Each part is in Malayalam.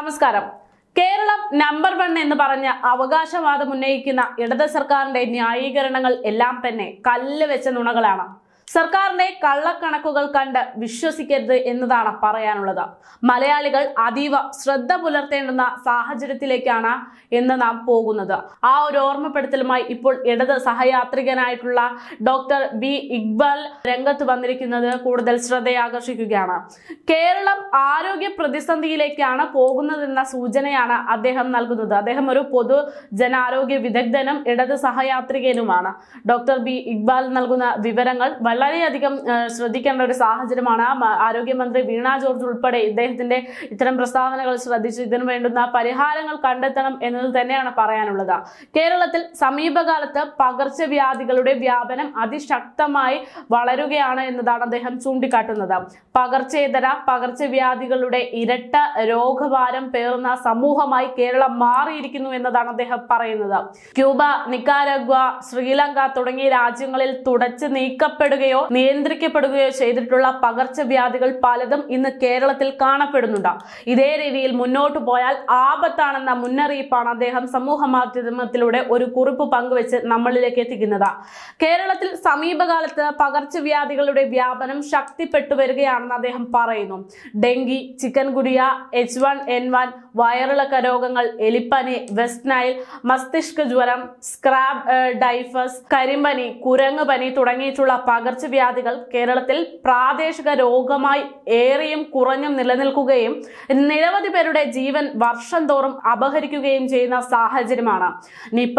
നമസ്കാരം. കേരളം നമ്പർ വൺ എന്ന് പറഞ്ഞ അവകാശവാദം ഉന്നയിക്കുന്ന ഇടത് സർക്കാരിന്റെ ന്യായീകരണങ്ങൾ എല്ലാം തന്നെ കല്ല് വെച്ച നുണകളാണ്. സർക്കാരിന്റെ കള്ളക്കണക്കുകൾ കണ്ട് വിശ്വസിക്കരുത് എന്നതാണ് പറയാനുള്ളത്. മലയാളികൾ അതീവ ശ്രദ്ധ പുലർത്തേണ്ടുന്ന സാഹചര്യത്തിലേക്കാണ് എന്ന് നാം പോകുന്നത്. ആ ഒരു ഓർമ്മപ്പെടുത്തലുമായി ഇപ്പോൾ ഇടത് സഹയാത്രികനായിട്ടുള്ള ഡോക്ടർ ബി ഇക്ബാൽ രംഗത്ത് വന്നിരിക്കുന്നത് കൂടുതൽ ശ്രദ്ധയാകർഷിക്കുകയാണ്. കേരളം ആരോഗ്യ പ്രതിസന്ധിയിലേക്കാണ് പോകുന്നതെന്ന സൂചനയാണ് അദ്ദേഹം നൽകുന്നത്. അദ്ദേഹം ഒരു പൊതു ജനാരോഗ്യ വിദഗ്ധനും ഇടത് സഹയാത്രികനുമാണ്. ഡോക്ടർ ബി ഇക്ബാൽ നൽകുന്ന വിവരങ്ങൾ വളരെയധികം ശ്രദ്ധിക്കേണ്ട ഒരു സാഹചര്യമാണ്. ആരോഗ്യമന്ത്രി വീണ ജോർജ് ഉൾപ്പെടെ ഇദ്ദേഹത്തിന്റെ ഇത്തരം പ്രസ്താവനകൾ ശ്രദ്ധിച്ച് ഇതിനു വേണ്ടുന്ന പരിഹാരങ്ങൾ കണ്ടെത്തണം എന്നത് തന്നെയാണ് പറയാനുള്ളത്. കേരളത്തിൽ സമീപകാലത്ത് പകർച്ചവ്യാധികളുടെ വ്യാപനം അതിശക്തമായി വളരുകയാണ് എന്നതാണ് അദ്ദേഹം ചൂണ്ടിക്കാട്ടുന്നത്. പകർച്ചേതര പകർച്ചവ്യാധികളുടെ ഇരട്ട രോഗഭാരം പേർന്ന സമൂഹമായി കേരളം മാറിയിരിക്കുന്നു എന്നതാണ് അദ്ദേഹം പറയുന്നത്. ക്യൂബ നിക്കാരഗ്വ ശ്രീലങ്ക തുടങ്ങിയ രാജ്യങ്ങളിൽ തുടച്ചു നീക്കപ്പെടുകയോ നിയന്ത്രിക്കപ്പെടുകയോ ചെയ്തിട്ടുള്ള പകർച്ചവ്യാധികൾ പലതും ഇന്ന് കേരളത്തിൽ കാണപ്പെടുന്നുണ്ട്. ഇതേ രീതിയിൽ മുന്നോട്ട് പോയാൽ ആപത്താണെന്ന മുന്നറിയിപ്പാണ് അദ്ദേഹം സമൂഹ മാധ്യമത്തിലൂടെ ഒരു കുറിപ്പ് പങ്കുവെച്ച് നമ്മളിലേക്ക് എത്തിക്കുന്നത്. കേരളത്തിൽ സമീപകാലത്ത് പകർച്ചവ്യാധികളുടെ വ്യാപനം ശക്തിപ്പെട്ടു വരികയാണെന്ന് അദ്ദേഹം പറയുന്നു. Dengue chikungunya H one N one വയറിളക്ക രോഗങ്ങൾ എലിപ്പനി വെസ്റ്റ് നൈൽ മസ്തിഷ്ക ജ്വരം സ്ക്രാബ് ഡൈഫസ് കരിമ്പനി കുരങ്ങ് പനി തുടങ്ങിയിട്ടുള്ള പകർച്ചവ്യാധികൾ കേരളത്തിൽ പ്രാദേശിക രോഗമായി ഏറെയും കുറഞ്ഞും നിലനിൽക്കുകയും നിരവധി പേരുടെ ജീവൻ വർഷം തോറും അപഹരിക്കുകയും ചെയ്യുന്ന സാഹചര്യമാണ്. നിപ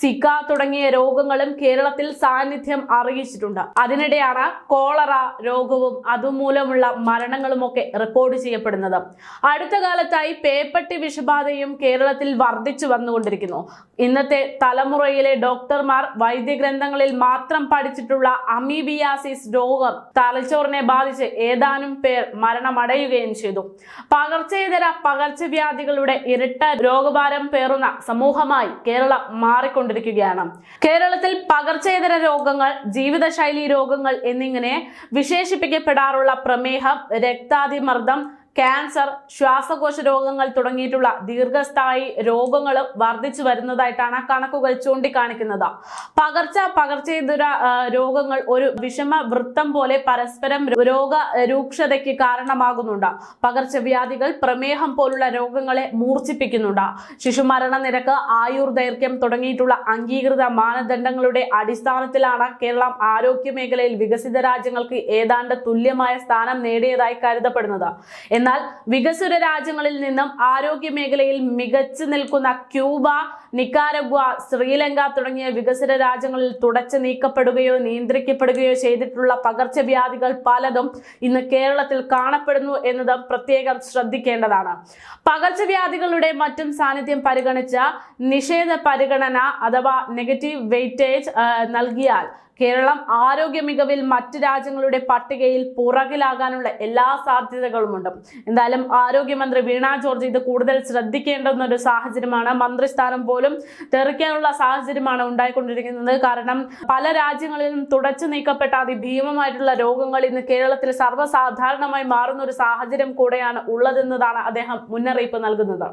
സിക്ക തുടങ്ങിയ രോഗങ്ങളും കേരളത്തിൽ സാന്നിധ്യം അറിയിച്ചിട്ടുണ്ട്. അതിനിടെയാണ് കോളറ രോഗവും അതുമൂലമുള്ള മരണങ്ങളുമൊക്കെ റിപ്പോർട്ട് ചെയ്യപ്പെടുന്നത്. അടുത്ത കാലത്തായി പേപ്പട്ടി വിഷബാധയും കേരളത്തിൽ വർദ്ധിച്ചു വന്നുകൊണ്ടിരിക്കുന്നു. ഇന്നത്തെ തലമുറയിലെ ഡോക്ടർമാർ വൈദ്യഗ്രന്ഥങ്ങളിൽ മാത്രം പഠിച്ചിട്ടുള്ള അമീബിയാസിസ് രോഗം തലച്ചോറിനെ ബാധിച്ച് ഏതാനും പേർ മരണമടയുകയും ചെയ്തു. പകർച്ചേതര പകർച്ചവ്യാധികളുടെ ഇരട്ട രോഗഭാരം പേറുന്ന സമൂഹമായി കേരളം മാറിക്കൊണ്ടിരിക്കുകയാണ്. കേരളത്തിൽ പകർച്ചേതര രോഗങ്ങൾ ജീവിതശൈലി രോഗങ്ങൾ എന്നിങ്ങനെ വിശേഷിപ്പിക്കപ്പെടാറുള്ള പ്രമേഹം രക്താതിമർദ്ദം ക്യാൻസർ ശ്വാസകോശ രോഗങ്ങൾ തുടങ്ങിയിട്ടുള്ള ദീർഘസ്ഥായി രോഗങ്ങൾ വർദ്ധിച്ചു വരുന്നതായിട്ടാണ് കണക്കുകൾ ചൂണ്ടിക്കാണിക്കുന്നത്. പകർച്ച പകർച്ചേതര രോഗങ്ങൾ ഒരു വിഷമ വൃത്തം പോലെ പരസ്പരം രോഗ രൂക്ഷതയ്ക്ക് കാരണമാകുന്നുണ്ട്. പകർച്ചവ്യാധികൾ പ്രമേഹം പോലുള്ള രോഗങ്ങളെ മൂർച്ഛിപ്പിക്കുന്നുണ്ട്. ശിശുമരണ നിരക്ക് ആയുർ ദൈർഘ്യം തുടങ്ങിയിട്ടുള്ള അംഗീകൃത മാനദണ്ഡങ്ങളുടെ അടിസ്ഥാനത്തിലാണ് കേരളം ആരോഗ്യ മേഖലയിൽ വികസിത രാജ്യങ്ങൾക്ക് ഏതാണ്ട് തുല്യമായ സ്ഥാനം നേടിയതായി കരുതപ്പെടുന്നത്. എന്നാൽ വികസ്വര രാജ്യങ്ങളിൽ നിന്നും ആരോഗ്യ മേഖലയിൽ മികച്ചു നിൽക്കുന്ന ക്യൂബ നിക്കാരഗ്വ ശ്രീലങ്ക തുടങ്ങിയ വികസിത രാജ്യങ്ങളിൽ തുടച്ചു നീക്കപ്പെടുകയോ നിയന്ത്രിക്കപ്പെടുകയോ ചെയ്തിട്ടുള്ള പകർച്ചവ്യാധികൾ പലതും ഇന്ന് കേരളത്തിൽ കാണപ്പെടുന്നു എന്നത് പ്രത്യേകം ശ്രദ്ധിക്കേണ്ടതാണ്. പകർച്ചവ്യാധികളുടെ മറ്റും സാന്നിധ്യം പരിഗണിച്ച നിഷേധ പരിഗണന അഥവാ നെഗറ്റീവ് വെയിറ്റേജ് നൽകിയാൽ കേരളം ആരോഗ്യ മികവിൽ മറ്റ് രാജ്യങ്ങളുടെ പട്ടികയിൽ പുറകിലാകാനുള്ള എല്ലാ സാധ്യതകളുമുണ്ട്. എന്തായാലും ആരോഗ്യമന്ത്രി വീണ ജോർജ് ഇത് കൂടുതൽ ശ്രദ്ധിക്കേണ്ടുന്ന ഒരു സാഹചര്യമാണ്. മന്ത്രിസ്ഥാനം പോലും തെറിക്കാനുള്ള സാഹചര്യമാണ് ഉണ്ടായിക്കൊണ്ടിരിക്കുന്നത്. കാരണം പല രാജ്യങ്ങളിലും തുടച്ചു നീക്കപ്പെട്ട അതിഭീമമായിട്ടുള്ള രോഗങ്ങൾ ഇന്ന് കേരളത്തിൽ സർവസാധാരണമായി മാറുന്ന ഒരു സാഹചര്യം കൂടെയാണ് ഉള്ളതെന്നതാണ് അദ്ദേഹം മുന്നറിയിപ്പ് നൽകുന്നത്.